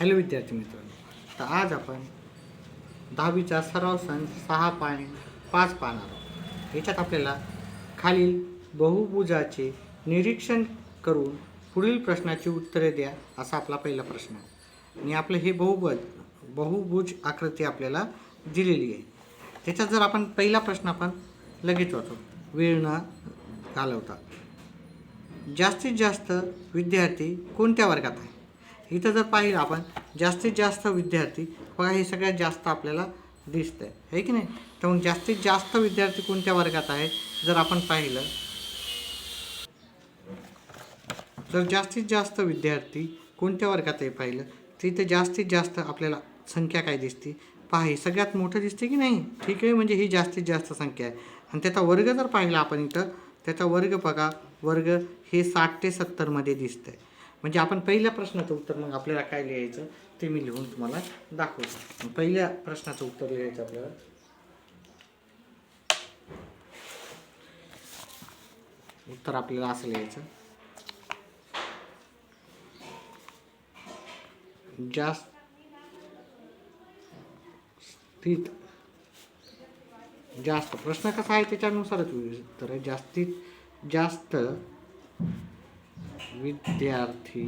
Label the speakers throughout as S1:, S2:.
S1: Hello विद्यार्थी मित्रांनो तर आज आपण दहावीचा सराव सण सहा पाणी पाच पाहणार आहोत. याच्यात आपल्याला खालील बहुभुजाचे निरीक्षण करून पुढील प्रश्नाची उत्तरे द्या असा आपला पहिला प्रश्न आहे. आणि आपलं हे बहुभुज बहुभुज आकृती आपल्याला दिलेली आहे. त्याच्यात जर आपण पहिला प्रश्न आपण लगेच वाचू. वेळ न घालवता. जास्तीत जास्त विद्यार्थी कोणत्या वर्गात आहे? इथं जर पाहिलं आपण जास्तीत जास्त विद्यार्थी बघा हे सगळ्यात जास्त आपल्याला दिसतंय. आहे की नाही? तर मग जास्तीत जास्त विद्यार्थी कोणत्या वर्गात आहे जर आपण पाहिलं तर जास्तीत जास्त विद्यार्थी कोणत्या वर्गात आहे पाहिलं तर इथं जास्तीत जास्त आपल्याला संख्या काय दिसते? पहा हे सगळ्यात मोठं दिसते की नाही? ठीक आहे म्हणजे ही जास्तीत जास्त संख्या आहे. आणि त्याचा वर्ग जर पाहिला आपण इथं त्याचा वर्ग बघा वर्ग हे साठ ते सत्तरमध्ये दिसतं आहे म्हणजे आपण पहिल्या प्रश्नाचं उत्तर मग आपल्याला काय लिहायचं ते मी लिहून तुम्हाला दाखवतो. पहिल्या प्रश्नाचं उत्तर लिहायचं आपल्याला. उत्तर आपल्याला असं लिहायचं. जास्त स्थित जास्त प्रश्न कसा आहे त्याच्यानुसारच उत्तर आहे. जास्तीत जास्त विद्यार्थी.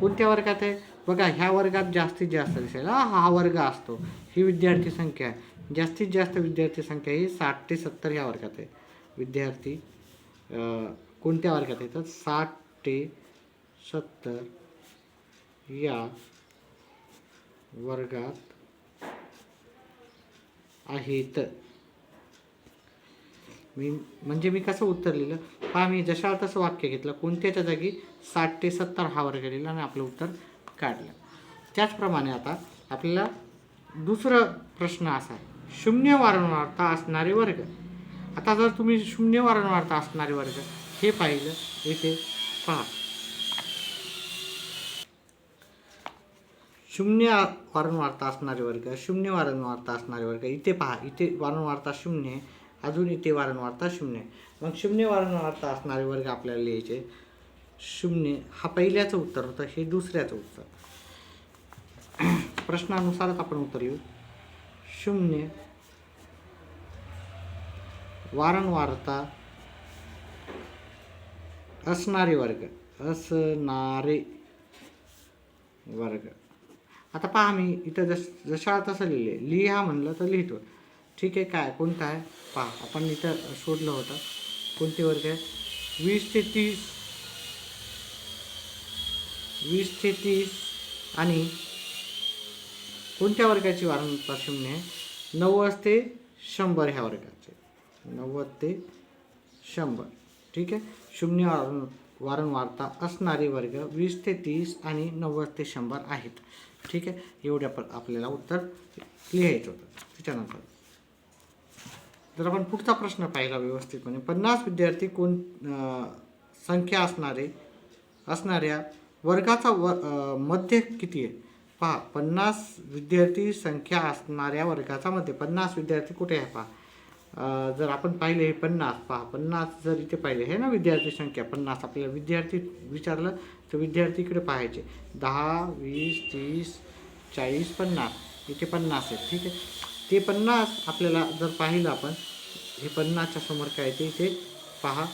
S1: कोणत्या वर्गात आहे? बघा ह्या वर्गात जास्तीत जास्त दिसेल. हा हा वर्ग असतो. ही विद्यार्थी संख्या आहे. जास्तीत जास्त विद्यार्थी संख्या ही साठ ते सत्तर ह्या वर्गात आहे. विद्यार्थी कोणत्या वर्गात येतात साठ ते सत्तर या वर्गात आहेत. मी म्हणजे मी कसं उत्तर लिहिलं पहा मी जशा तसं वाक्य घेतलं. कोणत्याच्या जागी साठ ते सत्तर हा वर्ग लिहिला आणि आपलं उत्तर काढलं. त्याचप्रमाणे आता आपल्याला दुसरा प्रश्न असा आहे. शून्य वारंवारता असणारे वर्ग. आता जर तुम्ही शून्य वारंवारता असणारे वर्ग हे पाहिलं इथे पहा. शून्य वारंवारता असणारे वर्ग शून्य वारंवारता असणारे वर्ग इथे पहा इथे वारंवारता शून्य आहे. अजून इथे वारंवारता शून्य. मग शून्य वारंवारता असणारे वर्ग आपल्याला लिहायचे. शून्य हा पहिल्याचं उत्तर होतं हे दुसऱ्याचं उत्तर. प्रश्नानुसारच आपण उत्तर येऊ शून्य वारंवारता असणारे वर्ग असणारे वर्ग. आता पहा मी इथं जस जशा तसं लिहिले लिहा म्हणलं तर लिहितो ठीक आहे काय कोणतं आहे पहा आपण इथं शोधलं होतं. कोणते वर्ग आहे? वीस ते तीस. वीस ते तीस. आणि कोणत्या वर्गाची वारं शून्य आहे? नव्वद ते शंभर ह्या वर्गाचे. नव्वद ते शंभर. ठीक आहे? शून्य वारं वारंवारता असणारे वर्ग वीस ते तीस आणि नव्वद ते शंभर आहेत. ठीक आहे? एवढ्या पण आपल्याला उत्तर लिहायचं होतं. त्याच्यानंतर जर आपण पुढचा प्रश्न पाहिला व्यवस्थितपणे. पन्नास विद्यार्थी कोण संख्या असणारे असणाऱ्या वर्गाचा व मध्य किती आहे? पहा पन्नास विद्यार्थी संख्या असणाऱ्या वर्गाचा मध्ये. पन्नास विद्यार्थी कुठे आहे? पहा. जर आपण पाहिले हे पन्नास पहा पन्नास जर इथे पाहिले हे ना विद्यार्थी संख्या पन्नास आपल्याला विद्यार्थी विचारलं तर विद्यार्थी इकडे पाहायचे. दहा वीस तीस चाळीस पन्नास. इथे पन्नास आहेत ठीक आहे. ते पन्नास आपल्याला जर पाहिलं आपण हे पन्नासच्या समोर काय ते इथे पहा.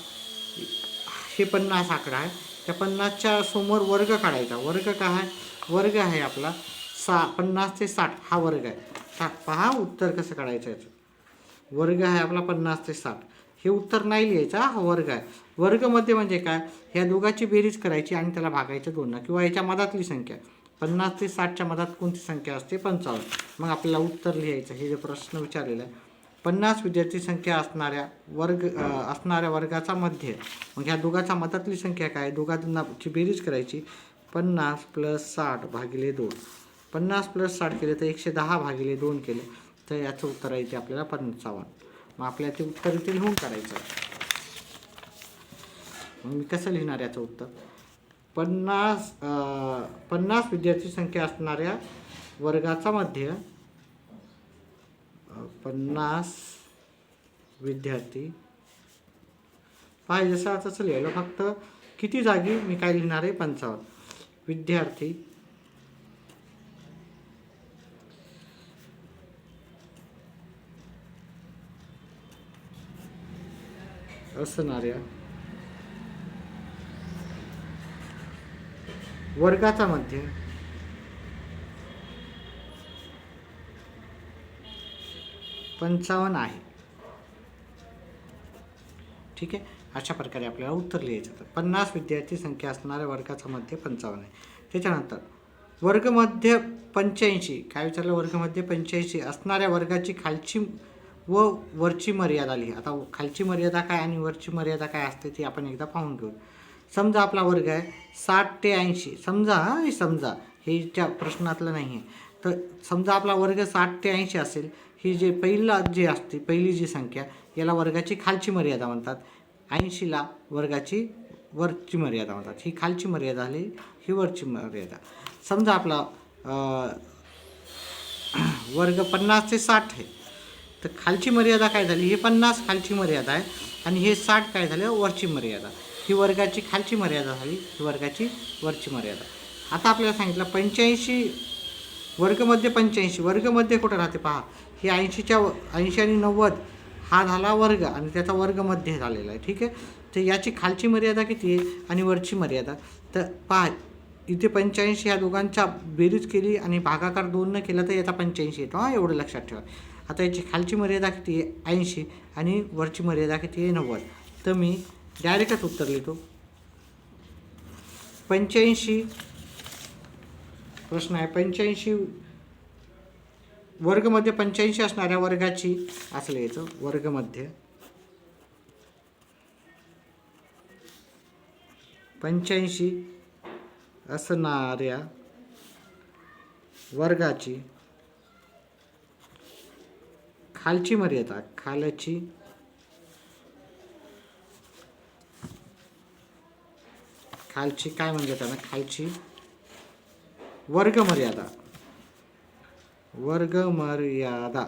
S1: हे पन्नास आकडा आहे. त्या पन्नासच्या समोर वर्ग काढायचा. वर्ग काय आहे? वर्ग आहे आपला सा पन्नास ते साठ हा वर्ग आहे. साठ पहा उत्तर कसं काढायचं याचं. वर्ग आहे आपला पन्नास ते साठ. हे उत्तर नाही लिहायचं हा वर्ग आहे. वर्गमध्ये म्हणजे काय? ह्या दोघाची बेरीज करायची आणि त्याला भागायचं दोन. किंवा याच्या मधातली संख्या. पन्नास ते साठच्या मधात कोणती संख्या असते? पंचावन्न. मग आपल्याला उत्तर लिहायचं हे जे प्रश्न विचारलेला आहे पन्नास विद्यार्थी संख्या असणाऱ्या वर्ग असणाऱ्या वर्गाचा मध्य. मग ह्या दोघाच्या मतातली संख्या काय? दोघांची बेरीज करायची. पन्नास प्लस साठ भागिले दोन. पन्नास प्लस साठ केले तर एकशे दहा भागिले दोन केले. तर याचं उत्तर आहे ते आपल्याला पंचावन्न. मग आपल्याला ते उत्तर इथे लिहून काढायचं. मग मी कसं लिहिणार याचं उत्तर? पन्नास पन्नास विद्यार्थी संख्या असणाऱ्या वर्गाचा मध्य पन्नास विद्यार्थी. पाहिजे जसं तसं लिहायला फक्त किती जागी मी काय लिहिणार आहे? पंचावन्न. विद्यार्थी. असणाऱ्या वर्गाचा मध्य. पंचावन्न आहे. ठीक आहे? अशा प्रकारे आपल्याला उत्तर लिहायचं तर पन्नास विद्यार्थी संख्या असणाऱ्या वर्गाचा मध्य पंचावन्न आहे. त्याच्यानंतर वर्गमध्य पंच्याऐंशी. काय विचारलं? वर्गमध्य पंच्याऐंशी. असणाऱ्या वर्गाची खालची व वरची मर्यादा लिहा. आता खालची मर्यादा काय आणि वरची मर्यादा काय असते ती आपण एकदा पाहून घेऊ. समजा आपला वर्ग आहे साठ ते ऐंशी. समजा हे समजा. हे त्या प्रश्नातलं नाही आहे तर समजा आपला वर्ग साठ ते ऐंशी असेल ही जे पहिला जे असते पहिली जी संख्या याला वर्गाची खालची मर्यादा म्हणतात. ऐंशीला वर्गाची वरची मर्यादा म्हणतात. ही खालची मर्यादा आली ही वरची मर्यादा. समजा आपला वर्ग पन्नास ते साठ आहे. तर खालची मर्यादा काय झाली? हे पन्नास खालची मर्यादा आहे आणि हे साठ काय झालं? वरची मर्यादा. ही वर्गाची खालची मर्यादा झाली ही वर्गाची वरची मर्यादा. आता आपल्याला सांगितलं पंच्याऐंशी वर्गमध्ये पंच्याऐंशी वर्गमध्ये कुठं राहते पहा. ही ऐंशीच्या ऐंशी आणि नव्वद हा झाला वर्ग आणि त्याचा वर्गमध्ये झालेला आहे ठीक आहे? तर याची खालची मर्यादा किती आहे आणि वरची मर्यादा? तर पहा इथे पंच्याऐंशी ह्या दोघांच्या बेरीज केली आणि भागाकार दोननं केला तर याचा पंच्याऐंशी येतो हां एवढं लक्षात ठेवा. आता याची खालची मर्यादा किती आहे? ऐंशी आणि वरची मर्यादा किती आहे? नव्वद. तर मी डायरेक्टच उत्तर लिहितो. पंच्याऐंशी प्रश्न आहे पंच्याऐंशी वर्गमध्ये पंच्याऐंशी असणाऱ्या वर्गाची असं लिहायचं वर्गमध्ये. पंच्याऐंशी असणाऱ्या वर्गाची खालची मर्यादा खालची खालची काय म्हणजे त्यानं खालची? वर्ग मर्यादा वर्ग मर्यादा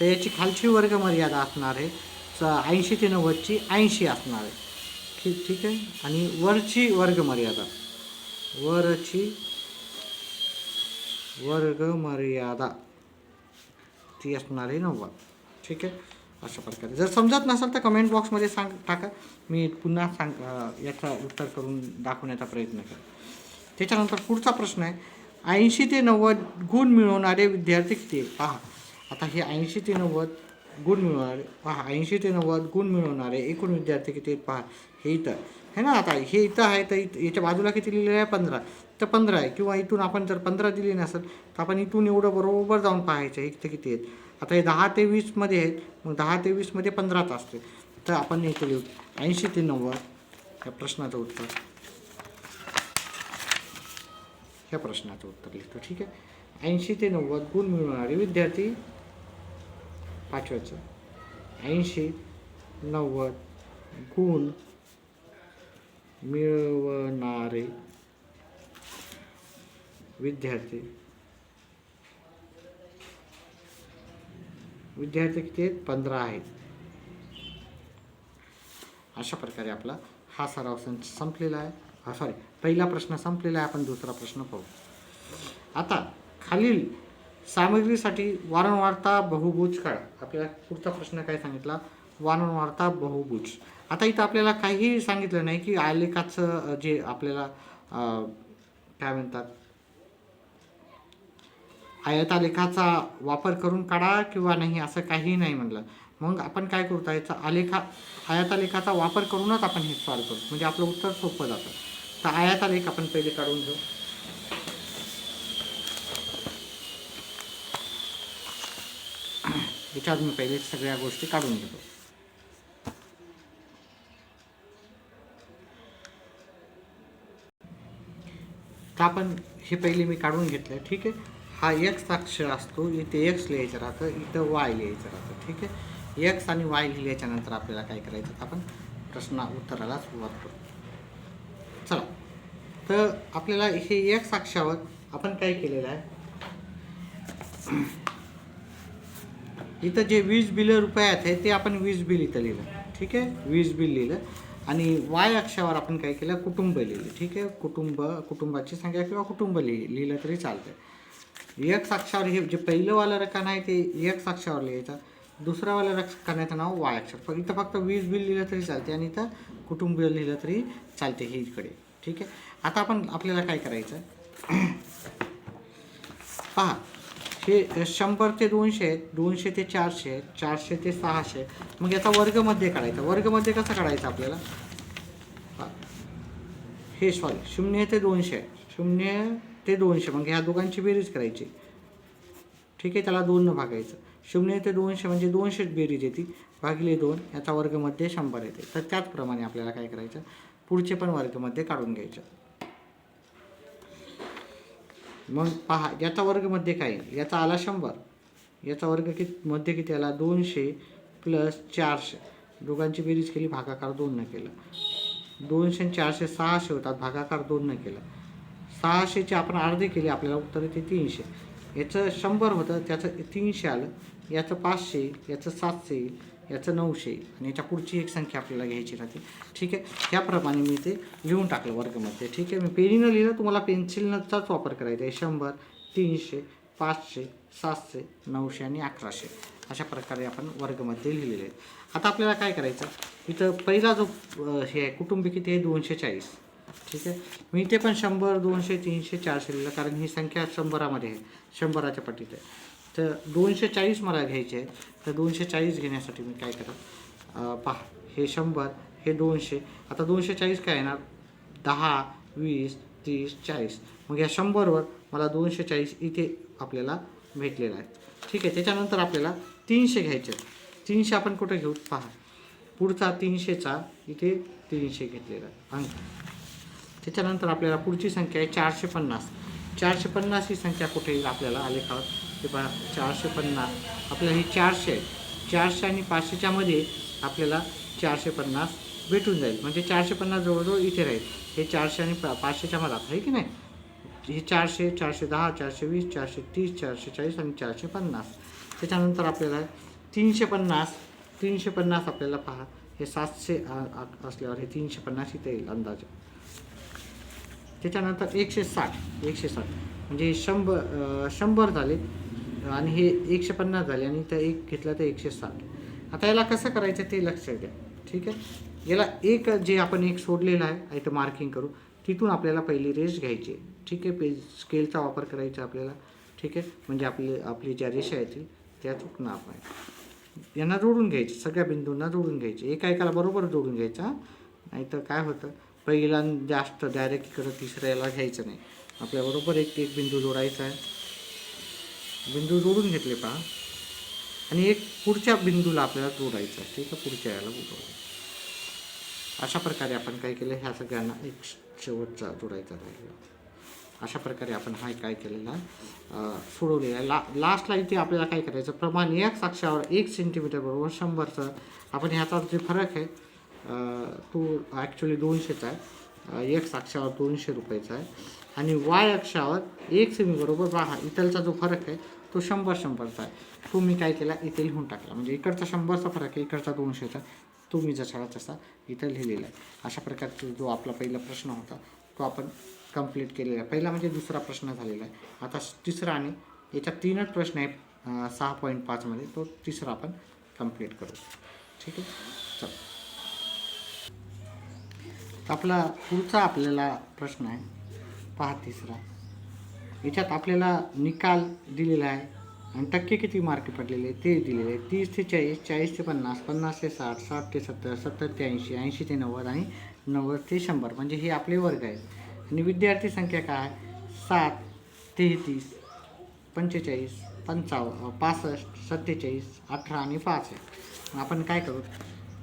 S1: तर याची खालची वर्ग मर्यादा असणार आहे. ऐंशी ते नव्वदची ऐंशी असणार आहे. ठीक ठीक आहे? आणि वरची वर्ग मर्यादा वरची वर्ग मर्यादा ती असणार आहे नव्वद. ठीक आहे? अशा प्रकारे. जर समजत नसेल तर कमेंट बॉक्समध्ये सांग टाका. मी पुन्हा सांग याचा उत्तर करून दाखवण्याचा प्रयत्न करेन. त्याच्यानंतर पुढचा प्रश्न आहे ऐंशी ते नव्वद गुण मिळवणारे विद्यार्थी किती पहा. आता हे ऐंशी ते नव्वद गुण मिळवणारे पहा. ऐंशी ते नव्वद गुण मिळवणारे एकूण विद्यार्थी किती आहेत? पहा. हे इथं. हे ना? आता हे इथं आहे तर इथं याच्या बाजूला किती लिहिलेलं आहे? पंधरा. तर पंधरा आहे. किंवा इथून आपण जर पंधरा दिली नसेल तर आपण इथून एवढं बरोबर जाऊन पाहायचं इथं किती आहेत? आता हे दहा ते वीसमध्ये आहेत मग दहा ते वीसमध्ये पंधराच असते तर आपण इथं लिहू ऐंशी ते नव्वद या प्रश्नाचं उत्तर. ह्या प्रश्नाचं उत्तर लिहितो ठीक आहे? ऐंशी ते नव्वद गुण मिळवणारे विद्यार्थी पाचव्याचं ऐंशी नव्वद गुण मिळवणारे विद्यार्थी विद्यार्थी किती आहेत? पंधरा आहेत. अशा प्रकारे आपला हा सराव संच संपलेला आहे. सॉरी पहिला प्रश्न संपलेला आहे. आपण दुसरा प्रश्न पाहू आता खालील सामग्रीसाठी वारंवारता बहुभुज काळा आपल्याला पुढचा प्रश्न काय सांगितला? वारंवारता बहुभुज. आता इथं आपल्याला काहीही सांगितलं नाही की आलेखाचं जे आपल्याला काय म्हणतात? आयतालेखाचा वापर करून काढा किंवा नाही असं काही नाही म्हणलं. मग आपण काय करू? याचा आलेखा आयतालेखाचा वापर करूनच आपण हे सॉल्व करू म्हणजे आपलं उत्तर सोपं जातं. तर आयतालेख आपण पहिले काढून घेऊ. याच्यात मी पहिले सगळ्या गोष्टी काढून घेतो. तर आपण हे पहिले मी काढून घेतलं ठीक आहे? हा एक्स अक्षर असतो इथे एक्स लिहायचं राहतं इथं वाय लिहायचं राहतं ठीक आहे? एक्स आणि वाय लिहिल्याच्यानंतर आपल्याला काय करायचं आपण? प्रश्न उत्तराला सुरुवात करू. चला. तर आपल्याला हे एक्स अक्षावर आपण काय केलेलं आहे? इथं जे वीज बिल रुपयात आहे ते आपण वीज बिल इथं लिहिलं ठीक आहे? वीज बिल लिहिलं. आणि वाय अक्षावर आपण काय केलं? कुटुंब लिहिलं ठीक आहे? कुटुंब कुटुंबाची संख्या किंवा कुटुंब लिहि लिहिलं तरी चालतंय. एक अक्षावर हे जे पहिलं वालं रकान आहे ते एक अक्षावर लिहायचं. दुसऱ्या वाल्या रकान्याचं नाव वाय अक्षर. फक्त इथं फक्त वीज बिल लिहिलं तरी चालते आणि इथं कुटुंब लिहिलं तरी चालते ही इकडे. ठीक आहे? आता आपण आपल्याला काय करायचं? पहा हे शंभर ते दोनशे आहेत. दोनशे ते चारशे आहेत. चारशे ते सहाशे आहेत. मग याचा वर्गमध्ये काढायचा. वर्गमध्ये कसा काढायचा आपल्याला? हे सॉरी शून्य ते दोनशे शून्य ते दोनशे मग ह्या दोघांची बेरीज करायची. ठीक आहे त्याला दोननं भागायचं. शून्य ते दोनशे म्हणजे दोनशेच बेरीज येते. भागिले दोन याचा वर्गमध्ये शंभर येते. तर त्याचप्रमाणे आपल्याला काय करायचं? पुढचे पण वर्गमध्ये काढून घ्यायचं. मग पहा याचा वर्गमध्ये काय? आहे? याचा आला शंभर. याचा वर्ग किती मध्ये किती आला? दोनशे प्लस चारशे. दोघांची बेरीज केली भागाकार दोननं केलं. दोनशे आणि चारशे सहाशे होतात भागाकार दोननं केलं. सहाशेचे आपण अर्धे केले आपल्याला उत्तर येते तीनशे. याचं शंभर होतं त्याचं तीनशे आलं याचं पाचशे याचं सातशे येईल याचं नऊशे येईल आणि याच्या पुढची एक संख्या आपल्याला घ्यायची राहते. ठीक आहे? त्याप्रमाणे मी ते लिहून टाकलं वर्गमध्ये. ठीक आहे? मी पेनीनं लिहिलं तुम्हाला पेन्सिलचाच वापर करायचा आहे. शंभर तीनशे पाचशे सातशे नऊशे आणि अकराशे. अशा प्रकारे आपण वर्गमध्ये लिहिलेले आहेत. आता आपल्याला काय करायचं? इथं पहिला जो हे आहे कुटुंब किती आहे? दोनशे चाळीस. ठीक आहे? मी इथे पण शंभर दोनशे तीनशे चारशे लिहिलं कारण ही संख्या शंभरामध्ये आहे शंभराच्या पटीत आहे. तर दोनशे चाळीस मला घ्यायचे आहे तर दोनशे चाळीस घेण्यासाठी मी काय करा? पहा हे शंभर हे दोनशे. आता दोनशे चाळीस काय येणार? दहा वीस तीस चाळीस. मग या शंभरवर मला दोनशे चाळीस इथे आपल्याला भेटलेला आहे. ठीक आहे त्याच्यानंतर आपल्याला तीनशे घ्यायचे आहेत. तीनशे आपण कुठं घेऊ? पहा. पुढचा तीनशेचा इथे तीनशे घेतलेला आहे. अंक. त्याच्यानंतर आपल्याला पुढची संख्या आहे चारशे पन्नास. चारशे पन्नास ही संख्या कुठे येईल आपल्याला आलेखावर ते पहा चारशे पन्नास. आपल्याला ही चारशे आहे चारशे आणि पाचशेच्यामध्ये आपल्याला चारशे पन्नास भेटून जाईल. म्हणजे चारशे पन्नास जवळजवळ इथे राहील. हे चारशे आणि पा पाचशेच्या मधात आहे की नाही? हे चारशे चारशे दहा चारशे वीस चारशे तीस चारशे चाळीस आणि चारशे पन्नास. त्याच्यानंतर आपल्याला तीनशे पन्नास तीनशे पन्नास आपल्याला पहा हे सातशे असल्यावर हे तीनशे पन्नास इथे येईल अंदाजे. त्याच्यानंतर एकशे साठ एकशे साठ म्हणजे शंभर शंभर झाले आणि हे एकशे पन्नास झाले आणि त्या एक घेतलं तर एकशे साठ आता याला कसं करायचं ते लक्षात द्या ठीक आहे? याला एक जे आपण एक सोडलेला आहे इथं मार्किंग करू. तिथून आपल्याला पहिली रेष घ्यायची आहे. ठीक आहे? पे स्केलचा वापर करायचा आपल्याला. ठीक आहे? म्हणजे आपले आपली ज्या रेषा येतील त्या चुकणं आपण यांना जोडून घ्यायचे सगळ्या बिंदूंना जोडून घ्यायचे. एका एकाला बरोबर जोडून घ्यायचा नाही तर काय होतं? पहिला जास्त डायरेक्ट इकडं तिसऱ्याला घ्यायचं नाही. आपल्याबरोबर एक एक बिंदू जोडायचा आहे. बिंदू जोडून घेतले पहा. आणि एक पुढच्या बिंदूला आपल्याला जोडायचं आहे. ठीक आहे? पुढच्या याला जोडायचं अशा प्रकारे आपण काय केलं? ह्या सगळ्यांना एक शेवटचा जोडायचा राहिला अशा प्रकारे आपण हा काय केलेला? सोडवलेला आहे. ला लास्टला इथे आपल्याला काय करायचं? प्रमाण एक साक्षावर एक सेंटीमीटर बरोबर शंभरचं. आपण ह्याचा जे फरक आहे तो ॲक्च्युली दोनशेचा आहे. एक्स एक दोनशे रुपयाचा आहे. आणि वाय अक्षावर एक सेमी बरोबर पहा इथलचा जो फरक आहे तो शंभर शंभरचा आहे. तो मी काय केला इथे लिहून टाकला. म्हणजे इकडचा शंभरचा फरक आहे इकडचा दोनशेचा तो मी जसा तसा इथं लिहिलेला आहे. अशा प्रकारचा जो आपला पहिला प्रश्न होता तो आपण कंप्लीट केलेला आहे. पहिला म्हणजे दुसरा प्रश्न झालेला आहे. आता तिसरा आणि याच्यात तीनच प्रश्न आहे सहा पॉईंट पाचमध्ये तो तिसरा आपण कंप्लीट करू. ठीक आहे? चल. आपला पुढचा आपल्याला प्रश्न आहे. पहा तिसरा. याच्यात आपल्याला निकाल दिलेला आहे आणि टक्के किती मार्क पडलेले ते दिलेले आहे तीस ते चाळीस चाळीस ते पन्नास पन्नास ते साठ साठ ते सत्तर सत्तर ते ऐंशी ऐंशी ते नव्वद आणि नव्वद ते शंभर. म्हणजे हे आपले वर्ग आहेत. आणि विद्यार्थी संख्या काय? सात तेहतीस पंचेचाळीस पंचावन्न पासष्ट सत्तेचाळीस अठरा आणि पाच आहे आपण काय करू?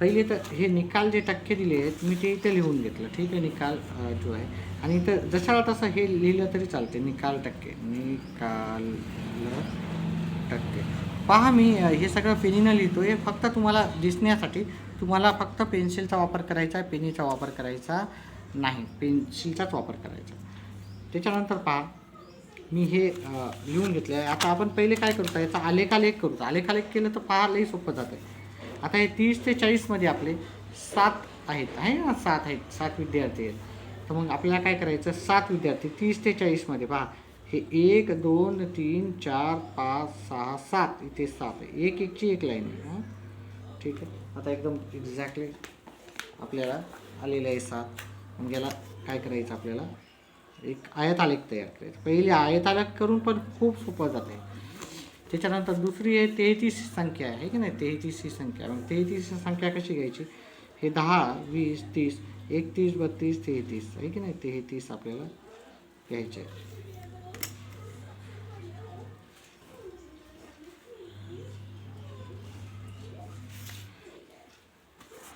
S1: पहिले तर हे निकाल जे टक्के दिले आहेत मी ते इथे लिहून घेतलं. ठीक आहे निकाल जो आहे. आणि इथं जशाला तसं हे लिहिलं तरी चालते निकाल टक्के. निकाल टक्के. पहा मी हे सगळं पेनीनं लिहितो हे फक्त तुम्हाला दिसण्यासाठी तुम्हाला फक्त पेन्सिलचा वापर करायचा आहे पेनीचा वापर करायचा नाही. पेन्सिलचाच वापर करायचा. त्याच्यानंतर पहा मी हे लिहून घेतलं आहे आता आपण पहिले काय करतो? याचा आलेखालेख करतो आलेखालेख केलं तर पहा लई सोपं जातं आता हे तीस ते चाळीसमध्ये आपले सात आहेत आहे ना? सात आहेत सात विद्यार्थी आहेत. तर मग आपल्याला काय करायचं? सात विद्यार्थी तीस ते चाळीसमध्ये पहा हे एक दोन तीन चार पाच सहा सात. इथे सात आहे. एक एकची एक लाईन आहे हां? ठीक आहे? आता एकदम एक्झॅक्टली आपल्याला आलेलं आहे सात. मग याला काय करायचं आपल्याला? एक आयत आलेख तयार करायचं. पहिले आयत आलेख करून पण खूप सोपं जाते त्याच्यानंतर दुसरी आहे तेहतीस संख्या आहे की नाही? तेहतीस ही संख्या. मग तेहतीस संख्या कशी घ्यायची? हे दहा वीस तीस एकतीस बत्तीस तेहतीस आहे की नाही? तेहतीस आपल्याला घ्यायचे आहे.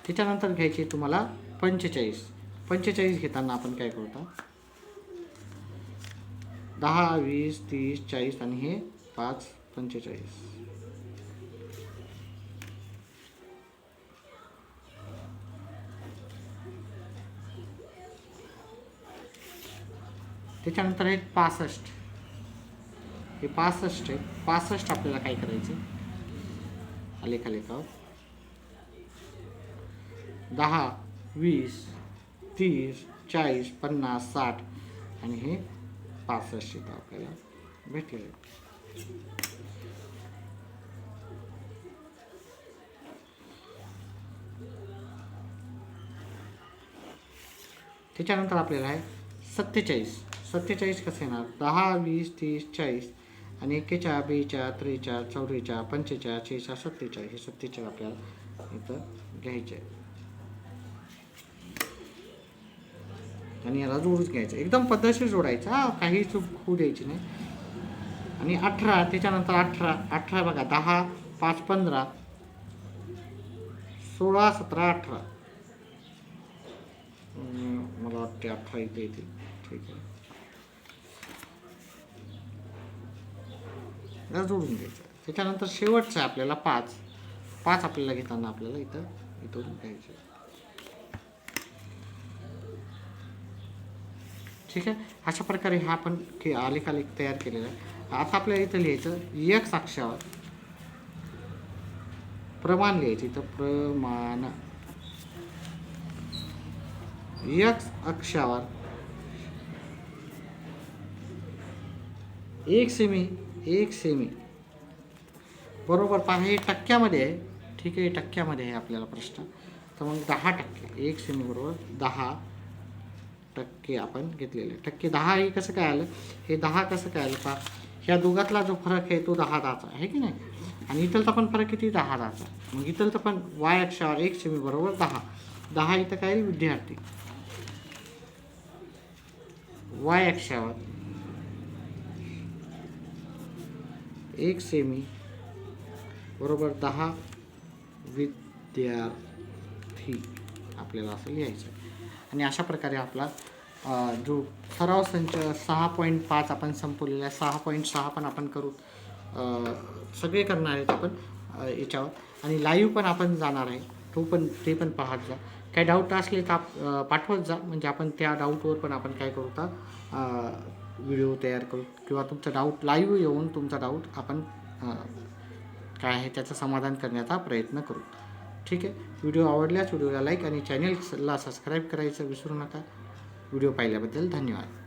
S1: त्याच्यानंतर घ्यायचे तुम्हाला पंचेचाळीस. पंचेचाळीस घेताना आपण काय करतो? दहा वीस तीस चाळीस आणि हे पाच पंचेचाळीस. त्याच्यानंतर आहे पासष्ट. हे पासष्ट आहे. पासष्ट आपल्याला काय करायचं? आलेखा लेखावर दहा वीस तीस चाळीस पन्नास साठ आणि हे पासष्ट इथं आपल्याला भेटेल त्याच्यानंतर आपल्याला आहे सत्तेचाळीस. सत्तेचाळीस कसं येणार? दहा वीस तीस चाळीस. आणि एक्केचाळ बेचाळ त्रेचाळ चौरेच्या पंचेच्या छेचाळ सत्तेचाळीस हे सत्तेचाळीस आपल्याला इथं घ्यायचे आहे आणि याला जोडूच घ्यायचं. एकदम पद्धतशीर जोडायचं. हा काही चूक होऊ द्यायची नाही. आणि अठरा त्याच्यानंतर अठरा. अठरा बघा दहा पाच पंधरा. सोळा सतरा अठरा. मला वाटते अठरा इथे येतील. ठीक आहे. जोडून घ्यायचं. त्याच्यानंतर शेवटचं आहे आपल्याला पाच. पाच आपल्याला घेताना आपल्याला इथं इथून घ्यायचं. ठीक आहे? अशा प्रकारे हा आपण के आलेख आलेख तयार केलेला आहे. आता आपल्याला इथं लिहायचं एक साक्षावर प्रमाण लिहायचं. इथं प्रमाण एक अक्षावर एक सेमी एक सेमी बरोबर पहा हे टक्क्यामध्ये आहे. ठीक आहे टक्क्यामध्ये आहे आपल्याला प्रश्न. तर मग दहा टक्के. एक सेमी बरोबर दहा टक्के आपण घेतलेले टक्के दहा हे कसं काय आलं? हे दहा कसं काय आलं? पहा ह्या दोघातला जो फरक आहे तो दहा दहाचा आहे की नाही? आणि इथलचा पण फरक किती? दहा दहाचा मग इथलचा पण वाय अक्षावर एक सेमी बरोबर दहा. दहा इथं काय? विद्यार्थी. वाय अक्षावर एक सेमी बरोबर दहा विद्यार्थी आपल्याला असं लिहायचं. आणि अशा प्रकारे आपला जो सराव संच सहा पॉईंट पाच आपण संपवलेला आहे सहा पॉईंट सहा पण आपण करू सगळे करणार आहेत आपण याच्यावर. आणि लाईव्ह पण आपण जाणार आहे तो पण ते पण पाहत जा. काय डाऊट असले तर आप पाठवत जा. म्हणजे आपण त्या डाऊटवर पण आपण काय करू तर व्हिडिओ तयार करू. किंवा तुमचा डाऊट लाईव्ह येऊन तुमचा डाऊट आपण काय आहे त्याचं समाधान करण्याचा प्रयत्न करू. ठीक आहे? व्हिडिओ आवडल्यास व्हिडिओला लाईक आणि चॅनेलला सबस्क्राईब करायचं विसरू नका. व्हिडिओ पाहिल्याबद्दल धन्यवाद.